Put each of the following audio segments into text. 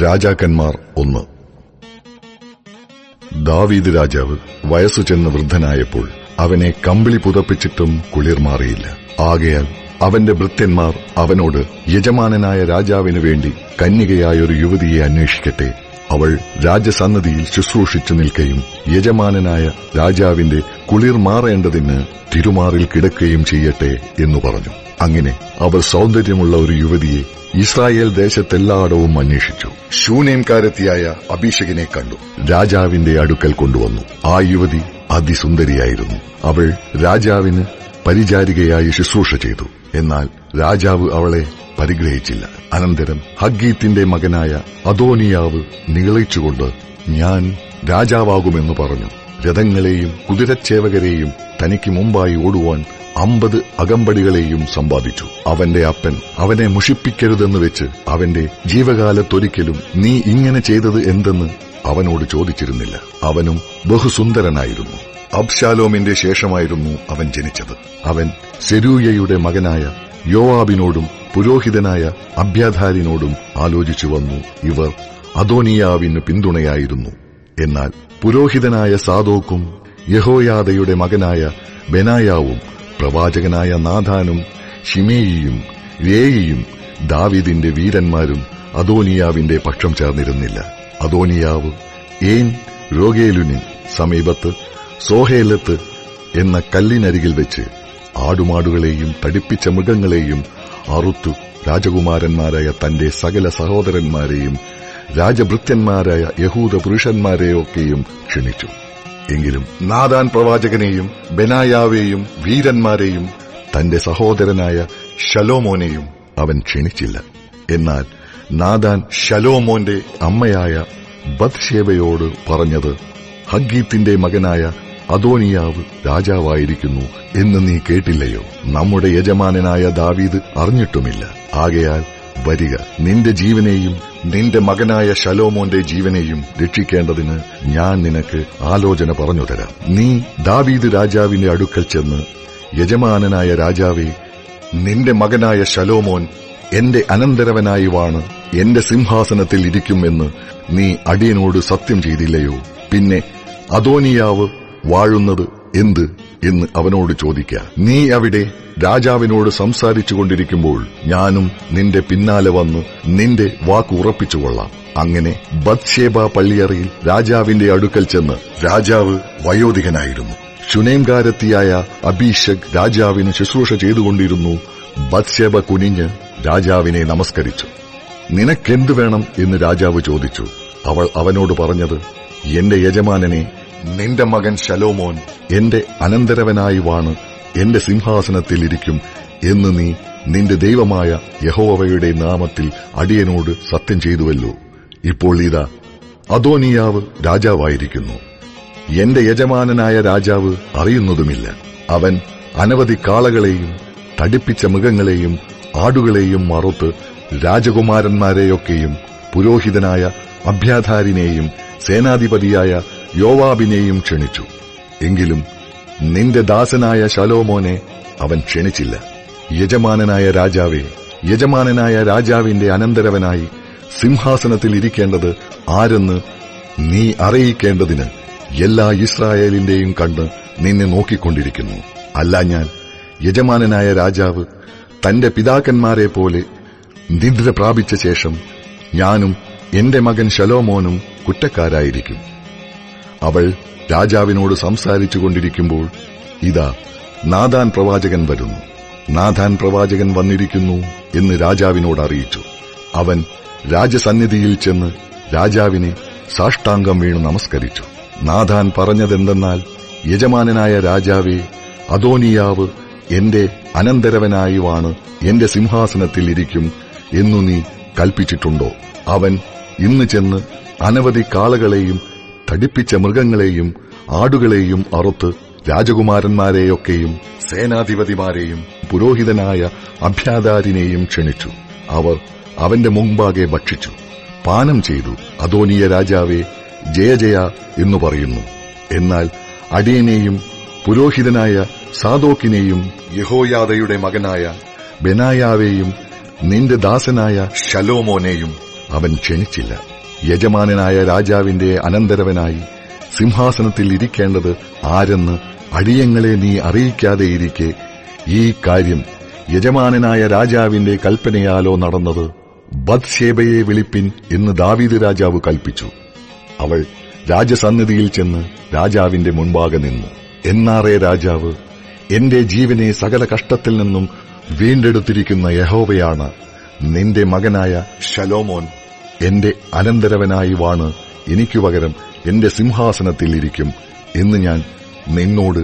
രാജാക്കന്മാർ ഒന്ന്. ദാവീദ് രാജാവ് വയസ്സു ചെന്ന് വൃദ്ധനായപ്പോൾ അവനെ കമ്പിളി പുതപ്പിച്ചിട്ടും കുളിർ മാറിയില്ല. ആകയാൽ അവന്റെ ഭൃത്യന്മാർ അവനോട് യജമാനനായ രാജാവിനു വേണ്ടി കന്യകയായൊരു യുവതിയെ അന്വേഷിക്കട്ടെ. അവൾ രാജസന്നതിയിൽ ശുശ്രൂഷിച്ചു നിൽക്കുകയും യജമാനനായ രാജാവിന്റെ കുളിർ മാറേണ്ടതിന് തിരുമാറിൽ കിടക്കുകയും ചെയ്യട്ടെ എന്നു പറഞ്ഞു. അങ്ങനെ അവർ സൗന്ദര്യമുള്ള ഒരു യുവതിയെ ഇസ്രായേൽ ദേശത്തെല്ലായിടവും അന്വേഷിച്ചു. ശൂനേംകാരത്തിയായ അഭിഷേകിനെ കണ്ടു. രാജാവിന്റെ അടുക്കൽ കൊണ്ടുവന്നു. ആ യുവതി അതിസുന്ദരിയായിരുന്നു. അവൾ രാജാവിന് പരിചാരികയായി ശുശ്രൂഷ ചെയ്തു. എന്നാൽ രാജാവ് അവളെ പരിഗ്രഹിച്ചില്ല. അനന്തരം ഹഗ്ഗീത്തിന്റെ മകനായ അതോനിയാവ് നിഗളിച്ചുകൊണ്ട് ഞാൻ രാജാവാകുമെന്ന് പറഞ്ഞു. രഥങ്ങളെയും കുതിരച്ചേവകരെയും തനിക്ക് മുമ്പായി ഓടുവാൻ അമ്പത് അകമ്പടികളെയും സമ്പാദിച്ചു. അവന്റെ അപ്പൻ അവനെ മുഷിപ്പിക്കരുതെന്ന് വെച്ച് അവന്റെ ജീവകാലത്തൊരിക്കലും നീ ഇങ്ങനെ ചെയ്തത് എന്തെന്ന് അവനോട് ചോദിച്ചിരുന്നില്ല. അവനും ബഹുസുന്ദരനായിരുന്നു. അബ്ശാലോമിന്റെ ശേഷമായിരുന്നു അവൻ ജനിച്ചത്. അവൻ സെരൂയയുടെ മകനായ യോവാബിനോടും പുരോഹിതനായ അഭ്യാധാരിനോടും ആലോചിച്ചു വന്നു. ഇവർ അദോനിയാവിന് പിന്തുണയായിരുന്നു. എന്നാൽ പുരോഹിതനായ സാദോക്കും യഹോയാദയുടെ മകനായ ബെനായാവും പ്രവാചകനായ നാഥാനും ഷിമേയിയും രേയിയും ദാവിദിന്റെ വീരന്മാരും അതോനിയാവിന്റെ പക്ഷം ചേർന്നിരുന്നില്ല. അതോനിയാവ് ഏൻ രോഗേലുന് സമീപത്ത് സോഹേലത്ത് എന്ന കല്ലിനരികിൽ വെച്ച് ആടുമാടുകളെയും തടിപ്പിച്ച മൃഗങ്ങളെയും അറുത്തു രാജകുമാരന്മാരായ തന്റെ സകല സഹോദരന്മാരെയും രാജഭൃത്യന്മാരായ യഹൂദ പുരുഷന്മാരെയൊക്കെയും ക്ഷണിച്ചു. എങ്കിലും നാദാൻ പ്രവാചകനെയും ബെനായാവേയും വീരന്മാരെയും തന്റെ സഹോദരനായ ഷലോമോനെയും അവൻ ക്ഷണിച്ചില്ല. എന്നാൽ നാദാൻ ഷലോമോന്റെ അമ്മയായ ബത്ഷേബയോട് പറഞ്ഞത് ഹഗ്ഗീത്തിന്റെ മകനായ അദോനിയാവ് രാജാവായിരിക്കുന്നു എന്ന് നീ കേട്ടില്ലയോ? നമ്മുടെ യജമാനനായ ദാവീദ് അറിഞ്ഞിട്ടുമില്ല. ആകയാൽ വരിക. നിന്റെ ജീവനെയും നിന്റെ മകനായ ശലോമോന്റെ ജീവനെയും രക്ഷിക്കേണ്ടതിന് ഞാൻ നിനക്ക് ആലോചന പറഞ്ഞു തരാം. നീ ദാവീദ് രാജാവിന്റെ അടുക്കൽ ചെന്ന് യജമാനനായ രാജാവേ നിന്റെ മകനായ ശലോമോൻ എന്റെ അനന്തരവനായി വാണ്. എന്റെ സിംഹാസനത്തിൽ ഇരിക്കുമെന്ന് നീ അടിയനോട് സത്യം ചെയ്തില്ലയോ? പിന്നെ അതോനിയാവ് വാഴുന്നത് എന്ത്? എന്ന് അവനോട് ചോദിക്ക നീ അവിടെ രാജാവിനോട് സംസാരിച്ചു കൊണ്ടിരിക്കുമ്പോൾ ഞാനും നിന്റെ പിന്നാലെ വന്ന് നിന്റെ വാക്ക് ഉറപ്പിച്ചുകൊള്ളാം അങ്ങനെ ബത്ഷേബ പള്ളിയറയിൽ രാജാവിന്റെ അടുക്കൽ ചെന്ന് രാജാവ് വയോധികനായിരുന്നു. ശുനേംകാരത്തിയായ അഭിഷേക് രാജാവിന് ശുശ്രൂഷ ചെയ്തുകൊണ്ടിരുന്നു. ബത്ഷേബ കുനിഞ്ഞ് രാജാവിനെ നമസ്കരിച്ചു. നിനക്കെന്തു വേണം? എന്ന് രാജാവ് ചോദിച്ചു. അവൾ അവനോട് പറഞ്ഞത് എന്റെ യജമാനനെ നിന്റെ മകൻ ശലോമോൻ എന്റെ അനന്തരവനായി വാണ് എന്റെ സിംഹാസനത്തിൽ ഇരിക്കും എന്ന് നീ നിന്റെ ദൈവമായ യഹോവയുടെ നാമത്തിൽ അടിയനോട് സത്യം ചെയ്തുവല്ലോ. ഇപ്പോൾ ഇതാ അതോനിയാവ് രാജാവായിരിക്കുന്നു. എന്റെ യജമാനനായ രാജാവ് അറിയുന്നതുമില്ല. അവൻ അനവധി കാളകളെയും തടിപ്പിച്ച മൃഗങ്ങളെയും ആടുകളെയും മറുത്ത് രാജകുമാരന്മാരെയൊക്കെയും പുരോഹിതനായ അഭ്യാധാരിനെയും സേനാധിപതിയായ യോവാബിനെയും ക്ഷണിച്ചു. എങ്കിലും നിന്റെ ദാസനായ ശലോമോനെ അവൻ ക്ഷണിച്ചില്ല. യജമാനനായ രാജാവെ യജമാനനായ രാജാവിന്റെ അനന്തരവനായി സിംഹാസനത്തിൽ ഇരിക്കേണ്ടത് ആരെന്ന് നീ അറിയിക്കേണ്ടതിന് എല്ലാ ഇസ്രായേലിന്റെയും കണ്ണ് നിന്നെ നോക്കിക്കൊണ്ടിരിക്കുന്നു. അല്ല ഞാൻ യജമാനനായ രാജാവ് തന്റെ പിതാക്കന്മാരെ പോലെ നിദ്ര പ്രാപിച്ച ശേഷം ഞാനും എന്റെ മകൻ ശലോമോനും കുറ്റക്കാരായിരിക്കും. അവൾ രാജാവിനോട് സംസാരിച്ചു കൊണ്ടിരിക്കുമ്പോൾ ഇതാ നാദാൻ പ്രവാചകൻ വരുന്നു. നാഥാൻ പ്രവാചകൻ വന്നിരിക്കുന്നു എന്ന് രാജാവിനോട് അറിയിച്ചു. അവൻ രാജസന്നിധിയിൽ ചെന്ന് രാജാവിനെ സാഷ്ടാംഗം വീണ് നമസ്കരിച്ചു. നാഥാൻ പറഞ്ഞതെന്തെന്നാൽ യജമാനനായ രാജാവേ അതോനിയാവ് എന്റെ അനന്തരവനായുവാണ് എന്റെ സിംഹാസനത്തിൽ ഇരിക്കും എന്നു നീ കൽപ്പിച്ചിട്ടുണ്ടോ? അവൻ ഇന്ന് ചെന്ന് അനവധി കാളകളെയും തടിപ്പിച്ച മൃഗങ്ങളെയും ആടുകളെയും അറുത്ത് രാജകുമാരന്മാരെയൊക്കെയും സേനാധിപതിമാരെയും പുരോഹിതനായ അഭ്യാതാരിനെയും ക്ഷണിച്ചു. അവർ അവന്റെ മുമ്പാകെ ഭക്ഷിച്ചു. പാനം ചെയ്തു. അതോനിയ രാജാവെ ജയ ജയ എന്നു പറയുന്നു. എന്നാൽ അടിയനെയും പുരോഹിതനായ സാദോക്കിനെയും യഹോയാദയുടെ മകനായ ബെനായാവെയും നിന്റെ ദാസനായ ശലോമോനെയും അവൻ ക്ഷണിച്ചില്ല. യജമാനനായ രാജാവിന്റെ അനന്തരവനായി സിംഹാസനത്തിൽ ഇരിക്കേണ്ടത് ആരെന്ന് അടിയങ്ങളെ നീ അറിയിക്കാതെ അറിയിക്കാതെയിരിക്കെ ഈ കാര്യം യജമാനനായ രാജാവിന്റെ കൽപ്പനയാലോ നടന്നത് ബദ്ശേബയെ വിളിപ്പിൻ എന്ന് ദാവീദ് രാജാവ് കൽപ്പിച്ചു. അവൾ രാജസന്നിധിയിൽ ചെന്ന് രാജാവിന്റെ മുൻപാകെ നിന്നു. എന്നാറേ രാജാവ് എന്റെ ജീവനെ സകല കഷ്ടത്തിൽ നിന്നും വീണ്ടെടുത്തിരിക്കുന്ന യഹോവയാണ് നിന്റെ മകനായ ശലോമോൻ. എന്റെ അനന്തരവനായി വാണ്. എനിക്കു പകരം എന്റെ സിംഹാസനത്തിൽ ഇരിക്കും എന്ന് ഞാൻ നിന്നോട്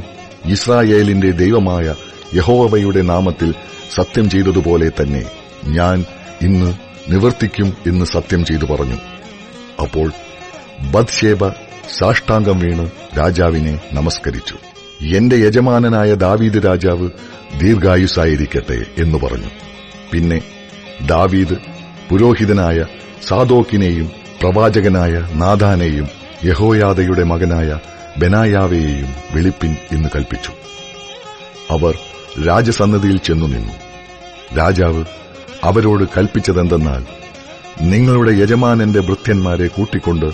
ഇസ്രായേലിന്റെ ദൈവമായ യഹോവയുടെ നാമത്തിൽ സത്യം ചെയ്തതുപോലെ തന്നെ ഞാൻ ഇന്ന് നിവർത്തിക്കും എന്ന് സത്യം ചെയ്തു പറഞ്ഞു. അപ്പോൾ ബദ്ശേബ സാഷ്ടാംഗം വീണ് രാജാവിനെ നമസ്കരിച്ചു. എന്റെ യജമാനനായ ദാവീദ് രാജാവ് ദീർഘായുസായിരിക്കട്ടെ എന്ന് പറഞ്ഞു. പിന്നെ ദാവീദ് പുരോഹിതനായ സാദോക്കിനെയും പ്രവാചകനായ നാഥാനെയും യഹോയാദയുടെ മകനായ ബെനായാവയെയും വെളിപ്പിൻ എന്ന് കൽപ്പിച്ചു. അവർ രാജസന്നദ്ധിയിൽ ചെന്നു നിന്നു. രാജാവ് അവരോട് കൽപ്പിച്ചതെന്തെന്നാൽ നിങ്ങളുടെ യജമാനന്റെ ഭൃത്യന്മാരെ കൂട്ടിക്കൊണ്ട്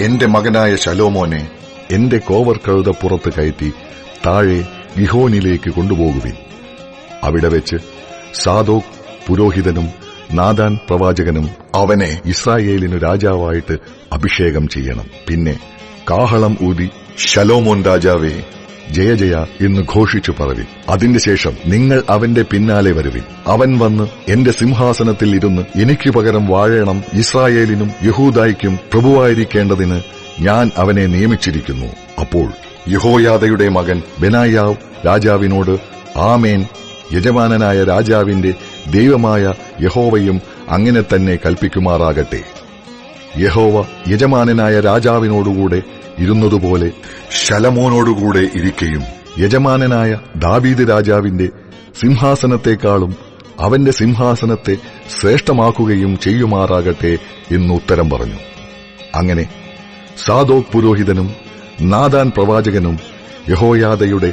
എന്റെ മകനായ ശലോമോനെ എന്റെ കോവർ കഴുത പുറത്ത് കയറ്റി താഴെ ഗിഹോനിലേക്ക് കൊണ്ടുപോകുവിൻ. അവിടെ വെച്ച് സാദോക് പുരോഹിതനും നാദാൻ പ്രവാചകനും അവനെ ഇസ്രായേലിനു രാജാവായിട്ട് അഭിഷേകം ചെയ്യണം. പിന്നെ കാഹളം ഊതി ശലോമോൻ രാജാവേ ജയ ജയ എന്ന് ഘോഷിച്ചു പറവി അതിന്റെ ശേഷം നിങ്ങൾ അവന്റെ പിന്നാലെ വരുവിൻ. അവൻ വന്ന് എന്റെ സിംഹാസനത്തിൽ ഇരുന്ന് എനിക്ക് പകരം വാഴണം ഇസ്രായേലിനും യഹൂദായിക്കും പ്രഭുവായിരിക്കേണ്ടതിന് ഞാൻ അവനെ നിയമിച്ചിരിക്കുന്നു. അപ്പോൾ യഹോയാദയുടെ മകൻ ബെനായാവ് രാജാവിനോട് ആമേൻ യജമാനനായ രാജാവിന്റെ ദൈവമായ യഹോവയും അങ്ങനെ തന്നെ കൽപ്പിക്കുമാറാകട്ടെ. യഹോവ യജമാനനായ രാജാവിനോടുകൂടെ ഇരുന്നതുപോലെ ശലമോനോടുകൂടെ ഇരിക്കയും യജമാനനായ ദാവീദ് രാജാവിന്റെ സിംഹാസനത്തെക്കാളും അവന്റെ സിംഹാസനത്തെ ശ്രേഷ്ഠമാക്കുകയും ചെയ്യുമാറാകട്ടെ എന്ന് ഉത്തരം പറഞ്ഞു. അങ്ങനെ സാദോക് പുരോഹിതനും നാദാൻ പ്രവാചകനും യഹോയാദയുടെ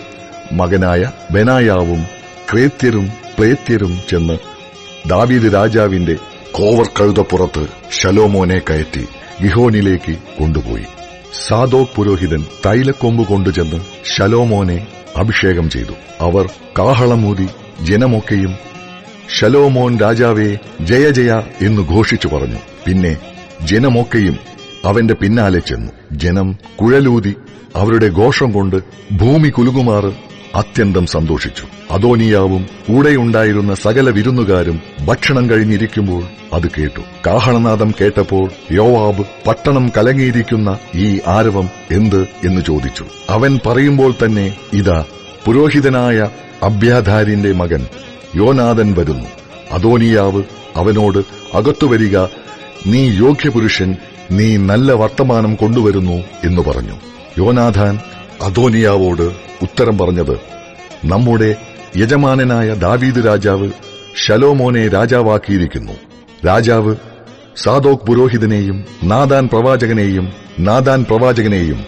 മകനായ ബെനായാവും ക്രേത്യരും പ്ലേത്യരും ചെന്ന് ദാവീദ് രാജാവിന്റെ കോവർ കഴുതപ്പുറത്ത് ശലോമോനെ കയറ്റി ഗിഹോനിലേക്ക് കൊണ്ടുപോയി. സാദോക് പുരോഹിതൻ തൈലക്കൊമ്പ് കൊണ്ടുചെന്ന് ശലോമോനെ അഭിഷേകം ചെയ്തു. അവർ കാഹളമൂതി ജനമൊക്കെയും ശലോമോൻ രാജാവെ ജയ ജയ എന്ന് ഘോഷിച്ചു പറഞ്ഞു. പിന്നെ ജനമൊക്കെയും അവന്റെ പിന്നാലെ ചെന്നു. ജനം കുഴലൂതി അവരുടെ ഘോഷം കൊണ്ട് ഭൂമി കുലുകുമാറ് അത്യന്തം സന്തോഷിച്ചു. അതോനിയാവും കൂടെയുണ്ടായിരുന്ന സകല വിരുന്നുകാരും ഭക്ഷണം കഴിഞ്ഞിരിക്കുമ്പോൾ അത് കേട്ടു. കാഹളനാദം കേട്ടപ്പോൾ യോവാബ് പട്ടണം കലങ്ങിയിരിക്കുന്ന ഈ ആരവം എന്ത് എന്ന് ചോദിച്ചു. അവൻ പറയുമ്പോൾ തന്നെ ഇതാ പുരോഹിതനായ അഭ്യാധാരിന്റെ മകൻ യോനാഥൻ വരുന്നു. അതോനിയാവ് അവനോട് അകത്തുവരിക നീ യോഗ്യപുരുഷൻ നീ നല്ല വർത്തമാനം കൊണ്ടുവരുന്നു എന്ന് പറഞ്ഞു. യോനാഥാൻ അദോനിയാവോട് ഉത്തരം പറഞ്ഞത് നമ്മുടെ യജമാനനായ ദാവീദ് രാജാവ് ഷലോമോനെ രാജാവാക്കിയിരിക്കുന്നു. രാജാവ് സാദോക് പുരോഹിതനെയും നാദാൻ പ്രവാചകനെയും നാദാൻ പ്രവാചകനെയും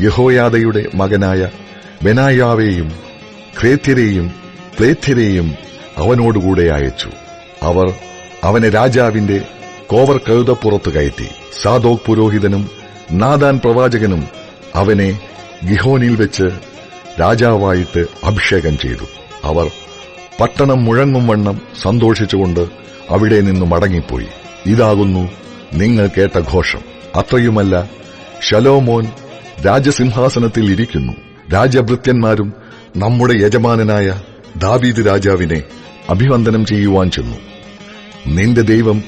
യഹോയാദയുടെ മകനായ ബെനായാവേയും ക്രേത്യരെയും പ്ലേത്യരെയും അവനോടുകൂടെ അയച്ചു. അവർ അവനെ രാജാവിന്റെ കോവർ കഴുതപ്പുറത്ത് കയറ്റി. സാദോക് പുരോഹിതനും നാദാൻ പ്രവാചകനും അവനെ ഗിഹോനിൽ വെച്ച് രാജാവായിട്ട് അഭിഷേകം ചെയ്തു. അവർ പട്ടണം മുഴങ്ങും വണ്ണം സന്തോഷിച്ചുകൊണ്ട് അവിടെ നിന്ന് മടങ്ങിപ്പോയി. ഇതാകുന്നു നിങ്ങൾ കേട്ട ഘോഷം. അത്രയുമല്ല ശലോമോൻ രാജസിംഹാസനത്തിൽ ഇരിക്കുന്നു. രാജഭൃത്യന്മാരും നമ്മുടെ യജമാനനായ ദാവീദ് രാജാവിനെ അഭിവന്ദനം ചെയ്യുവാൻ ചെന്നു. നിന്റെ ദൈവം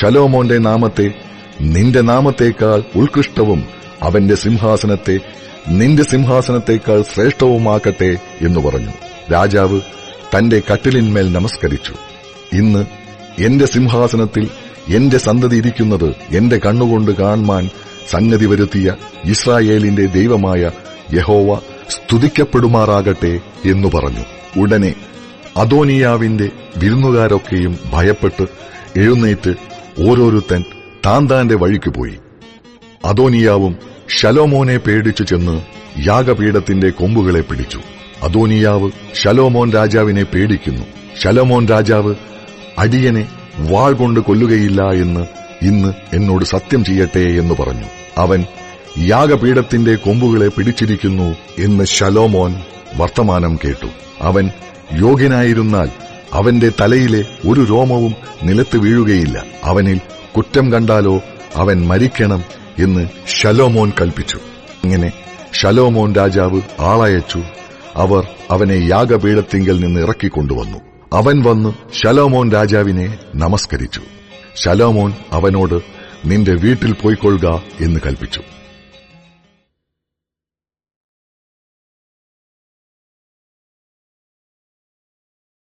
ശലോമോന്റെ നാമത്തെ നിന്റെ നാമത്തേക്കാൾ ഉത്കൃഷ്ടവും അവന്റെ സിംഹാസനത്തെ നിന്റെ സിംഹാസനത്തേക്കാൾ ശ്രേഷ്ഠവുമാക്കട്ടെ എന്ന് പറഞ്ഞു. രാജാവ് തന്റെ കട്ടിലിന്മേൽ നമസ്കരിച്ചു. ഇന്ന് എന്റെ സിംഹാസനത്തിൽ എന്റെ സന്തതി ഇരിക്കുന്നത് എന്റെ കണ്ണുകൊണ്ട് കാണുവാൻ സംഗതി വരുത്തിയ ഇസ്രായേലിന്റെ ദൈവമായ യഹോവ സ്തുതിക്കപ്പെടുമാറാകട്ടെ എന്നു പറഞ്ഞു. ഉടനെ അതോനിയാവിന്റെ വിരുന്നുകാരൊക്കെയും ഭയപ്പെട്ട് എഴുന്നേറ്റ് ഓരോരുത്തൻ താൻ വഴിക്ക് പോയി. അദോനിയാവും ശലോമോനെ പേടിച്ചു ചെന്ന് യാഗപീഠത്തിന്റെ കൊമ്പുകളെ പിടിച്ചു. അതോനിയാവ് ശലോമോൻ രാജാവിനെ പേടിക്കുന്നു. ശലോമോൻ രാജാവ് അടിയനെ വാൾ കൊണ്ട് കൊല്ലുകയില്ല എന്ന് ഇന്ന് എന്നോട് സത്യം ചെയ്യട്ടെ എന്ന് പറഞ്ഞു. അവൻ യാഗപീഠത്തിന്റെ കൊമ്പുകളെ പിടിച്ചിരിക്കുന്നു എന്ന് ശലോമോൻ വർത്തമാനം കേട്ടു. അവൻ യോഗ്യനായിരുന്നാൽ അവന്റെ തലയിലെ ഒരു രോമവും നിലത്ത് വീഴുകയില്ല. അവനിൽ കുറ്റം കണ്ടാലോ അവൻ മരിക്കണം എന്ന് ഷലോമോൻ കൽപ്പിച്ചു. അങ്ങനെ ഷലോമോൻ രാജാവ് ആളയച്ചു. അവർ അവനെ യാഗപീഠത്തിങ്കിൽ നിന്ന് ഇറക്കിക്കൊണ്ടുവന്നു. അവൻ വന്ന് ശലോമോൻ രാജാവിനെ നമസ്കരിച്ചു. ശലോമോൻ അവനോട് നിന്റെ വീട്ടിൽ പോയിക്കൊള്ളുക എന്ന് കൽപ്പിച്ചു.